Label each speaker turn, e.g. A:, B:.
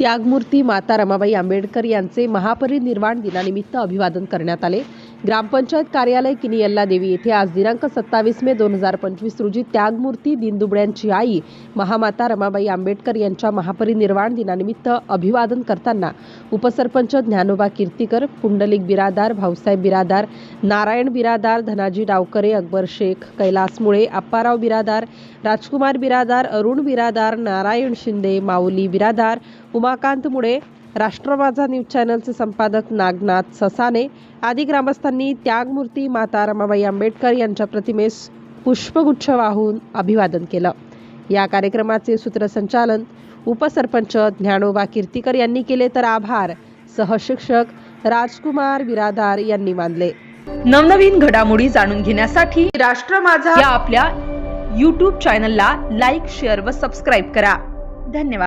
A: त्यागमूर्ती माता रमाबाई आंबेडकर यांचे महापरिनिर्वाण दिनानिमित्त अभिवादन करण्यात आले. ग्रामपंचायत कार्यालय किनियल्ला देवी येथे आज दिनांक सत्तावीस मे दोन हजार पंचवीस रोजी त्यागमूर्ती दिनदुबळ्यांची आई महामाता रमाबाई आंबेडकर यांच्या महापरिनिर्वाण दिनानिमित्त अभिवादन करताना उपसरपंच ज्ञानोबा कीर्तीकर पुंडलिक बिरादार भाऊसाहेब बिरादार नारायण बिरादार धनाजी डावकरे अकबर शेख कैलास मुळे अप्पाराव बिरादार राजकुमार बिरादार अरुण बिरादार नारायण शिंदे माऊली बिरादार उमाकांत मुळे राष्ट्र माझा न्यूज चॅनलचे संपादक नागनाथ ससाने आदी ग्रामस्थांनी त्यागमूर्ती माता रमाबाई आंबेडकर यांच्या प्रतिमेस पुष्पगुच्छ वाहून अभिवादन केलं. या कार्यक्रमाचे सूत्रसंचालन उपसरपंच ज्ञानोबा कीर्तीकर यांनी केले तर आभार सहशिक्षक राजकुमार बिरादार यांनी मानले.
B: नवनवीन घडामोडी जाणून घेण्यासाठी राष्ट्र माझा या आपल्या यूट्यूब चॅनलला लाईक शेअर व सबस्क्राईब करा. धन्यवाद.